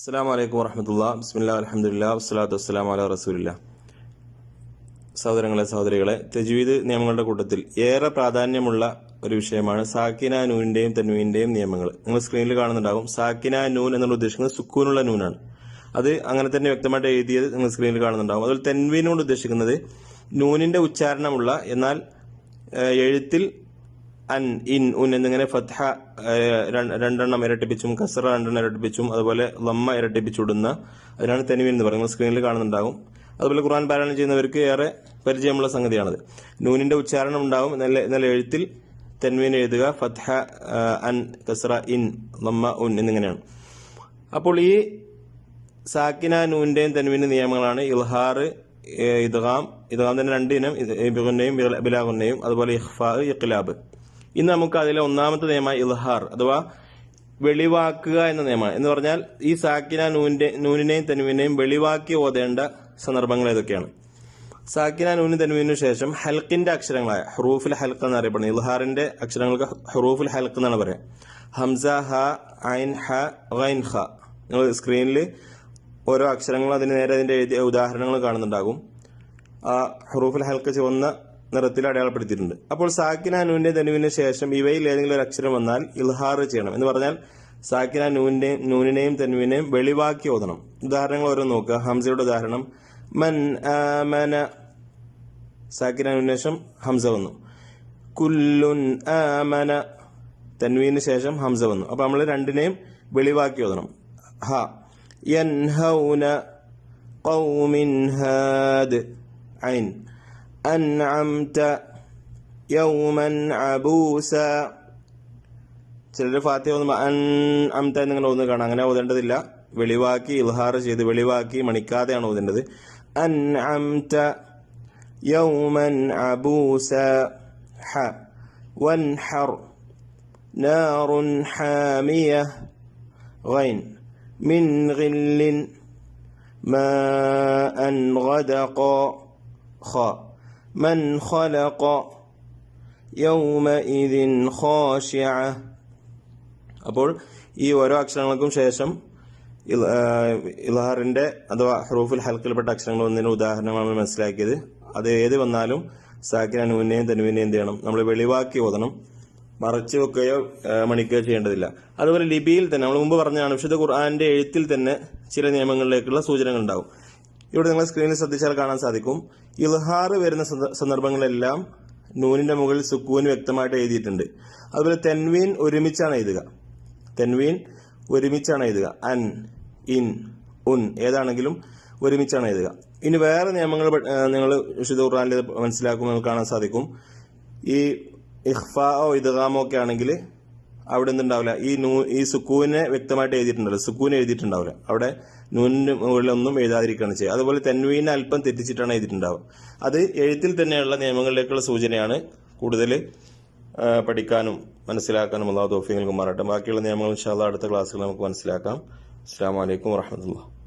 അസ്സാം വലൈക്കും വറഹമത്തുള്ള. ബിസ്മില്ല അലഹമുല്ല വസ്സലാത്തു വസ്സലാം അല റസൂലില്ല. സഹോദരങ്ങളെ സഹോദരികളെ തജ്വീദ് നിയമങ്ങളുടെ കൂട്ടത്തിൽ ഏറെ പ്രാധാന്യമുള്ള ഒരു വിഷയമാണ് സാക്കിന നൂനിന്റെയും തന്നുവിന്റെയും നിയമങ്ങൾ. നിങ്ങൾ സ്ക്രീനിൽ കാണുന്നുണ്ടാകും സാക്കിന നൂൻ എന്നുള്ള ഉദ്ദേശിക്കുന്നത് സുക്കൂനുള്ള നൂനാണ്. അത് അങ്ങനെ തന്നെ വ്യക്തമായിട്ട് എഴുതിയത് നിങ്ങൾ സ്ക്രീനിൽ കാണുന്നുണ്ടാകും അതുപോലെ തെൻവീനോട് ഉദ്ദേശിക്കുന്നത് നൂനിന്റെ ഉച്ചാരണമുള്ള എന്നാൽ എഴുത്തിൽ അൻ ഇൻ ഉൻ എന്നിങ്ങനെ ഫത്ഹ രണ്ടെണ്ണം ഇരട്ടിപ്പിച്ചും കസറ രണ്ടെണ്ണം ഇരട്ടിപ്പിച്ചും അതുപോലെ ലമ്മ ഇരട്ടിപ്പിച്ചുടുന്ന അതിനാണ് തെനുവീൻ എന്ന് പറയുന്നത്. സ്ക്രീനിൽ കാണുന്നുണ്ടാകും അതുപോലെ ഖുർആൻ പാരായണം ചെയ്യുന്നവർക്ക് ഏറെ പരിചയമുള്ള സംഗതിയാണത്. നൂനിന്റെ ഉച്ചാരണം ഉണ്ടാവും. നല്ല നല്ല എഴുത്തിൽ തെൻവീൻ എഴുതുക ഫത്ഹ അൻ കസ്ര ഇൻ ലമ്മ ഉൻ എന്നിങ്ങനെയാണ്. അപ്പോൾ ഈ സാക്കിന നൂന്റെയും തെന്മീന്റെ നിയമങ്ങളാണ് ഇൽഹാർ ഇദ്ഗാം ഇദ്ഗാം തന്നെ രണ്ട് ഇനം ഇബിഗുന്നയും ബിലാഗുന്നയും അതുപോലെ ഇഹ്ഫാ ഇഖ്ലാബ്. ഇന്ന് നമുക്ക് അതിലെ ഒന്നാമത്തെ നിയമം ഇൽഹാർ അഥവാ വെളിവാക്കുക എന്ന നിയമമാണ്. എന്ന് പറഞ്ഞാൽ ഈ സാക്കിന നൂനിന്റെ നൂനിനെയും തെനുവിനെയും വെളിവാക്കി ഓതേണ്ട സന്ദർഭങ്ങൾ ഏതൊക്കെയാണ്? സാക്കിന നൂനി തെനുവിനു ശേഷം ഹൽക്കിന്റെ അക്ഷരങ്ങളായ ഹറൂഫുൽ ഹൽക്ക് എന്നറിയപ്പെടുന്നത് ഇൽഹാറിന്റെ അക്ഷരങ്ങൾക്ക് ഹറൂഫുൽ ഹൽക്ക് എന്നാണ് പറയുക ഹംസ ഹ ഐൻ ഹ ഗൈൻ ഹ. നിങ്ങൾ സ്ക്രീനിൽ ഓരോ അക്ഷരങ്ങളും അതിന് നേരെ അതിന്റെ എഴുതിയ ഉദാഹരണങ്ങൾ കാണുന്നുണ്ടാകും. ആ ഹറൂഫുൽ ഹൽക്ക് ചുവന്ന നിറത്തിൽ അടയാളപ്പെടുത്തിയിട്ടുണ്ട്. അപ്പോൾ സാക്കിന നൂന്റെ തനുവിന് ശേഷം ഇവയിൽ ഏതെങ്കിലും ഒരു അക്ഷരം വന്നാൽ ഇൽഹാർ ചെയ്യണം എന്ന് പറഞ്ഞാൽ സാക്കിന നൂന്റെ നൂനിനെയും തനുവിനെയും വെളിവാക്കി ഓതണം. ഉദാഹരണങ്ങൾ ഓരോ നോക്കുക. ഹംസയുടെ ഉദാഹരണം മൻ മന. സാക്കിന ശേഷം ഹംസ വന്നു. കുല്ലുൻ മന. തൻവീന് ശേഷം ഹംസ വന്നു. അപ്പൊ നമ്മൾ രണ്ടിനെയും വെളിവാക്കി ഓതണം. ഹ. യൻഹൗന ഖൗമിൻ ഹാദ് ഐൻ. അൻഅംത യൗമൻ അബൂസ ചിലർ ഫാത്തിഹ ഓതുമ്പോൾ അൻ അംത എന്നിങ്ങനെ ഓതുന്നത് കാണാം അങ്ങനെ ഓതേണ്ടതില്ല വെളിവാക്കി ഇൽഹാർ ചെയ്ത് വെളിവാക്കി മണിക്കാതെയാണ് ഓതേണ്ടത് അൻ അംത യൗമൻ അബൂസ ഹ വൻഹർ نار حامية غين من غل ماء غدقا خاء من خلق يومئذ خاشعة അപ്പോൾ ഈ ഓരോ അക്ഷരങ്ങൾക്കും ശേഷം ഇൽ- ആ, ഇൽഹാറിന്റെ അഥവാ ഹറൂഫുൽ ഹൽക്കിൽപ്പെട്ട അക്ഷരങ്ങൾ ഒന്നിന് ഉദാഹരണമാണ് നമ്മൾ മനസ്സിലാക്കിയത് അത് ഏത് വന്നാലും സാക്കിന നൂനെയും തനുവിനെയും എന്ത് ചെയ്യണം നമ്മൾ വെളിവാക്കി ഓതണം മറച്ചു വെക്കുകയോ ആ, മണിക്കുകയോ ചെയ്യേണ്ടതില്ല അതുപോലെ ലിപിയിൽ തന്നെ നമ്മൾ മുമ്പ് പറഞ്ഞാണ് വിശുദ്ധ ഖുർആന്റെ എഴുത്തിൽ തന്നെ ചില നിയമങ്ങളിലേക്കുള്ള സൂചനകൾ ഉണ്ടാവും ഇവിടെ നിങ്ങൾ സ്ക്രീനിൽ ശ്രദ്ധിച്ചാൽ കാണാൻ സാധിക്കും. ഇൽഹാർ വരുന്ന സന്ദ- സന്ദർഭങ്ങളെല്ലാം നൂനിന്റെ മുകളിൽ സുക്കൂൻ വ്യക്തമായിട്ട് എഴുതിയിട്ടുണ്ട്. അതുപോലെ തെൻവീൻ ഒരുമിച്ചാണ് എഴുതുക. തെൻവീൻ ഒരുമിച്ചാണ് എഴുതുക. അൻ ഇൻ ഉൻ ഏതാണെങ്കിലും ഒരുമിച്ചാണ് എഴുതുക. ഇനി വേറെ നിയമങ്ങൾ നിങ്ങൾ വിശുദ്ധ ഖുർആാനിൽ മനസ്സിലാക്കുമ്പോൾ കാണാൻ സാധിക്കും. ഈ ഇഹ്ഫാ ഇദ്ഗാമോ ഒക്കെ ആണെങ്കിൽ അവിടെ എന്തുണ്ടാവില്ല ഈ നൂ ഈ സുക്കൂനെ വ്യക്തമായിട്ട് എഴുതിയിട്ടുണ്ടല്ലോ. സുക്കൂൻ എഴുതിയിട്ടുണ്ടാവില്ല. അവിടെ നൂനിന് മുകളിലൊന്നും എഴുതാതിരിക്കുകയാണ് ചെയ്യുക. അതുപോലെ തെൻവീനെ അല്പം തെറ്റിച്ചിട്ടാണ് എഴുതിയിട്ടുണ്ടാവുക. അത് എഴുത്തിൽ തന്നെയുള്ള നിയമങ്ങളിലേക്കുള്ള സൂചനയാണ് കൂടുതൽ പഠിക്കാനും മനസ്സിലാക്കാനും അള്ളാഹു തോഫിങ്ങൾക്ക് മാറട്ടെ ബാക്കിയുള്ള നിയമങ്ങൾ ഇൻഷാല്ല അടുത്ത ക്ലാസ്സിൽ നമുക്ക് മനസ്സിലാക്കാം. അസ്സാം വലൈക്കും വാഹമത്തുള്ള